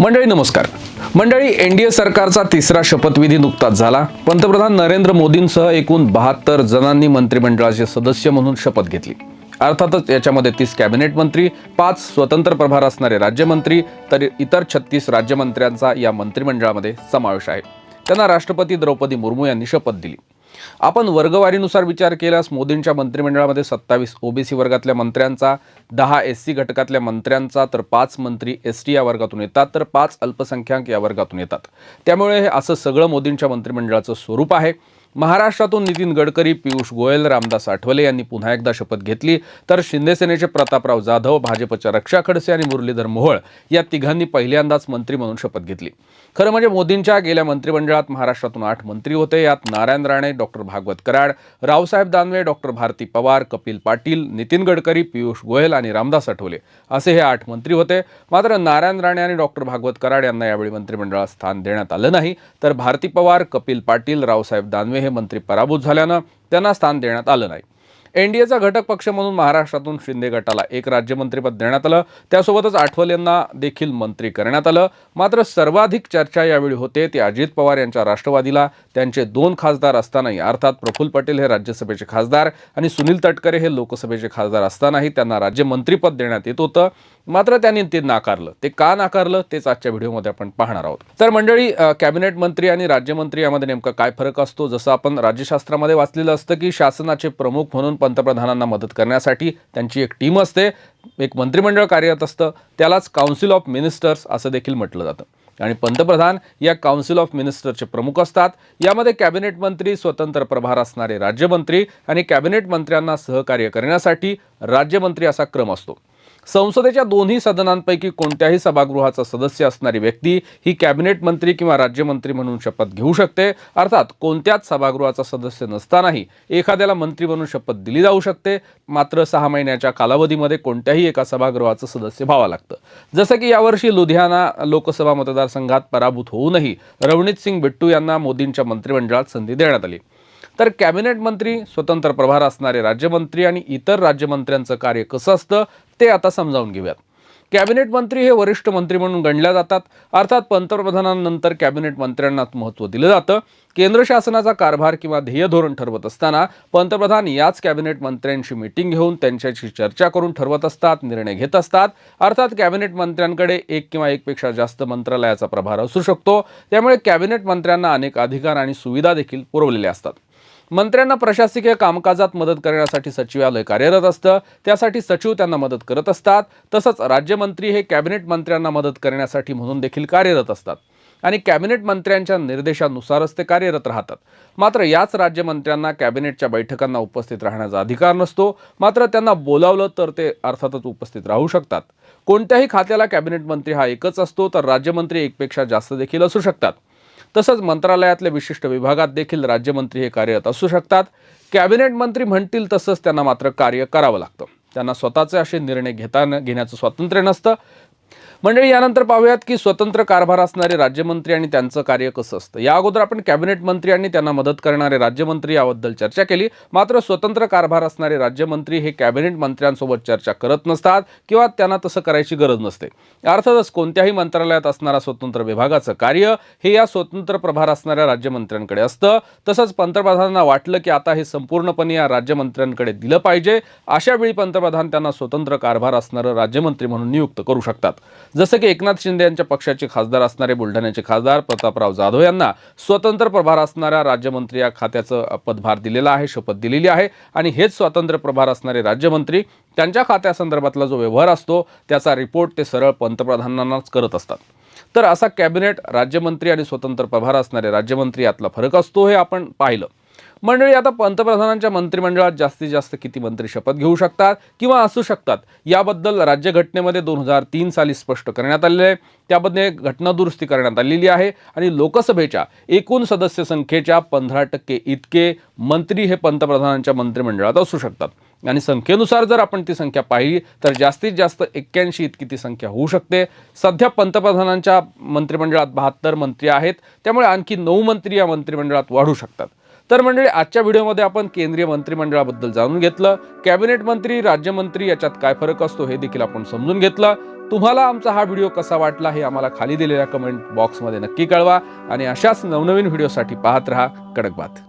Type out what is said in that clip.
मंडळी नमस्कार. मंडळी एन डी ए सरकारचा तिसरा शपथविधी नुकताच झाला. पंतप्रधान नरेंद्र मोदींसह एकूण बहात्तर जणांनी मंत्रिमंडळाचे सदस्य म्हणून शपथ घेतली. अर्थातच याच्यामध्ये तीस कॅबिनेट मंत्री पाच स्वतंत्र प्रभार असणारे राज्यमंत्री तर इतर छत्तीस राज्यमंत्र्यांचा या मंत्रिमंडळामध्ये समावेश आहे. त्यांना राष्ट्रपती द्रौपदी मुर्मू यांनी शपथ दिली. आपण वर्गवारीनुसार विचार केल्यास मोदींच्या मंत्रिमंडळामध्ये सत्तावीस ओबीसी वर्गातल्या मंत्र्यांचा दहा एस सी घटकातल्या मंत्र्यांचा तर पाच मंत्री एस टी या वर्गातून येतात तर पाच अल्पसंख्याक या वर्गातून येतात. त्यामुळे हे असं सगळं मोदींच्या मंत्रिमंडळाचं स्वरूप आहे. महाराष्ट्रातून नितीन गडकरी पियुष गोयल रामदास आठवले यांनी पुन्हा एकदा शपथ घेतली. तर शिंदेसेनेचे प्रतापराव जाधव भाजपच्या रक्षा खडसे आणि मुरलीधर मोहोळ या तिघांनी पहिल्यांदाच मंत्री म्हणून शपथ घेतली. खरं म्हणजे मोदींच्या गेल्या मंत्रिमंडळात महाराष्ट्रातून आठ मंत्री होते. यात नारायण राणे डॉक्टर भागवत कराड रावसाहेब दानवे डॉक्टर भारती पवार कपिल पाटील नितीन गडकरी पियुष गोयल आणि रामदास आठवले. असे हे आठ मंत्री होते. मात्र नारायण राणे आणि डॉक्टर भागवत कराड यांना यावेळी मंत्रिमंडळात स्थान देण्यात आलं नाही. तर भारती पवार कपिल पाटील रावसाहेब दानवे हे मंत्री पराभूत झाल्यानं त्यांना स्थान देण्यात आलं नाही. एनडीएचा घटक पक्ष म्हणून महाराष्ट्रातून शिंदे गटाला एक राज्यमंत्रीपद देण्यात आलं. त्यासोबतच आठवले यांना देखील मंत्री करण्यात आलं. मात्र सर्वाधिक चर्चा यावेळी होते ते अजित पवार यांच्या राष्ट्रवादीला. त्यांचे दोन खासदार असतानाही अर्थात प्रफुल्ल पटेल हे राज्यसभेचे खासदार आणि सुनील तटकरे हे लोकसभेचे खासदार असतानाही त्यांना राज्यमंत्रीपद देण्यात येत होतं. मात्र त्यांनी ते नाकारलं. ते का नाकारलं तेच आजच्या व्हिडिओमध्ये आपण पाहणार आहोत. तर मंडळी कॅबिनेट मंत्री आणि राज्यमंत्री यामध्ये नेमका काय फरक असतो? जसं आपण राज्यशास्त्रामध्ये वाचलेलं असतं की शासनाचे प्रमुख म्हणून पंतप्रधानांना मदत करण्यासाठी त्यांची एक टीम असते एक मंत्रिमंडळ कार्यरत असतं त्यालाच काउन्सिल ऑफ मिनिस्टर्स असं देखील म्हटलं जातं. आणि पंतप्रधान या काउन्सिल ऑफ मिनिस्टरचे प्रमुख असतात. यामध्ये कॅबिनेट मंत्री स्वतंत्र प्रभार असणारे राज्यमंत्री आणि कॅबिनेट मंत्र्यांना सहकार्य करण्यासाठी राज्यमंत्री असा क्रम असतो. संसदेच्या दोन्ही सदनांपैकी कोणत्याही सभागृहाचा सदस्य असणारी व्यक्ती ही कॅबिनेट मंत्री किंवा राज्यमंत्री म्हणून शपथ घेऊ शकते. अर्थात कोणत्याच सभागृहाचा सदस्य नसतानाही एखाद्याला मंत्री म्हणून शपथ दिली जाऊ शकते. मात्र सहा महिन्याच्या कालावधीमध्ये कोणत्याही एका सभागृहाचं सदस्य व्हावं लागतं. जसं की यावर्षी लुधियाना लोकसभा मतदारसंघात पराभूत होऊनही रवनीत सिंग बिट्टू यांना मोदींच्या मंत्रिमंडळात संधी देण्यात आली. तर कॅबिनेट मंत्री स्वतंत्र प्रभार असणारे राज्यमंत्री आणि इतर राज्यमंत्र्यांचं कार्य कसं असतं ते आता समजावून घेऊयात. कॅबिनेट मंत्री हे वरिष्ठ मंत्री म्हणून गणल्या जातात. अर्थात पंतप्रधानांनंतर कॅबिनेट मंत्र्यांना महत्त्व दिलं जातं. केंद्र शासनाचा कारभार किंवा ध्येय धोरण ठरवत असताना पंतप्रधान याच कॅबिनेट मंत्र्यांशी मिटिंग घेऊन त्यांच्याशी चर्चा करून ठरवत असतात निर्णय घेत असतात. अर्थात कॅबिनेट मंत्र्यांकडे एक किंवा एकपेक्षा जास्त मंत्रालयाचा प्रभार असू शकतो. त्यामुळे कॅबिनेट मंत्र्यांना अनेक अधिकार आणि सुविधा देखील पुरवलेल्या असतात. मंत्र्यांना प्रशासकीय कामकाजात मदत करण्यासाठी सचिवालय कार्यरत असतं. त्यासाठी सचिव त्यांना मदत करत असतात. तसंच राज्यमंत्री हे कॅबिनेट मंत्र्यांना मदत करण्यासाठी म्हणून देखील कार्यरत असतात. आणि कॅबिनेट मंत्र्यांच्या निर्देशानुसारच ते कार्यरत राहतात. मात्र याच राज्यमंत्र्यांना कॅबिनेटच्या बैठकांना उपस्थित राहण्याचा अधिकार नसतो. मात्र त्यांना बोलावलं तर ते अर्थातच उपस्थित राहू शकतात. कोणत्याही खात्याला कॅबिनेट मंत्री हा एकच असतो तर राज्यमंत्री एकपेक्षा जास्त देखील असू शकतात. तसंच मंत्रालयातल्या विशिष्ट विभागात देखील राज्यमंत्री हे कार्यरत असू शकतात. कॅबिनेट मंत्री म्हणतील तसंच त्यांना मात्र कार्य करावं लागतं. त्यांना स्वतःचे असे निर्णय घेताना घेण्याचं स्वातंत्र्य नसतं. मंडळी यानंतर पाहूयात की स्वतंत्र कारभार असणारे राज्यमंत्री आणि त्यांचं कार्य कसं असतं? या अगोदर आपण कॅबिनेट मंत्री आणि त्यांना मदत करणारे राज्यमंत्री याबद्दल चर्चा केली. मात्र स्वतंत्र कारभार असणारे राज्यमंत्री हे कॅबिनेट मंत्र्यांसोबत चर्चा करत नसतात किंवा त्यांना तसं करायची गरज नसते. अर्थातच कोणत्याही मंत्रालयात असणारा स्वतंत्र विभागाचं कार्य हे या स्वतंत्र प्रभार असणाऱ्या राज्यमंत्र्यांकडे असतं. तसंच पंतप्रधानांना वाटलं की आता हे संपूर्णपणे या राज्यमंत्र्यांकडे दिलं पाहिजे. अशा वेळी पंतप्रधान त्यांना स्वतंत्र कारभार असणारं राज्यमंत्री म्हणून नियुक्त करू शकतात. जसं की एकनाथ शिंदे यांच्या पक्षाचे खासदार असणारे बुलढाण्याचे खासदार प्रतापराव जाधव यांना स्वतंत्र प्रभार असणाऱ्या राज्यमंत्री या खात्याचं पदभार दिलेला आहे शपथ दिलेली आहे. आणि हेच स्वतंत्र प्रभार असणारे राज्यमंत्री त्यांच्या खात्यासंदर्भातला जो व्यवहार असतो त्याचा रिपोर्ट ते सरळ पंतप्रधानांनाच करत असतात. तर असा कॅबिनेट राज्यमंत्री आणि स्वतंत्र प्रभार असणारे राज्यमंत्री यातला फरक असतो हे आपण पाहिलं. मंडळी आता पंतप्रधानांच्या मंत्रिमंडळात जास्तीत जास्त किती मंत्री शपथ घेऊ शकतात किंवा असू शकतात याबद्दल राज्यघटनेमध्ये दोन हजार तीन साली स्पष्ट करण्यात आलेले आहे. त्यामध्ये घटना दुरुस्ती करण्यात आलेली आहे आणि लोकसभेच्या एकूण सदस्य संख्येच्या पंधरा टक्के इतके मंत्री हे पंतप्रधानांच्या मंत्रिमंडळात असू शकतात. आणि संख्येनुसार जर आपण ती संख्या पाहिली तर जास्तीत जास्त एक्क्याऐंशी इतकी ती संख्या होऊ शकते. सध्या पंतप्रधानांच्या मंत्रिमंडळात बहात्तर मंत्री आहेत त्यामुळे आणखी नऊ मंत्री या मंत्रिमंडळात वाढू शकतात. तर मंडळी आजच्या व्हिडिओमध्ये आपण केंद्रीय मंत्रिमंडळाबद्दल जाणून घेतलं. कॅबिनेट मंत्री राज्यमंत्री याच्यात काय फरक असतो हे देखील आपण समजून घेतलं. तुम्हाला आमचा हा व्हिडिओ कसा वाटला हे आम्हाला खाली दिलेल्या कमेंट बॉक्समध्ये नक्की कळवा आणि अशाच नवनवीन व्हिडिओसाठी पाहत रहा कडक बात.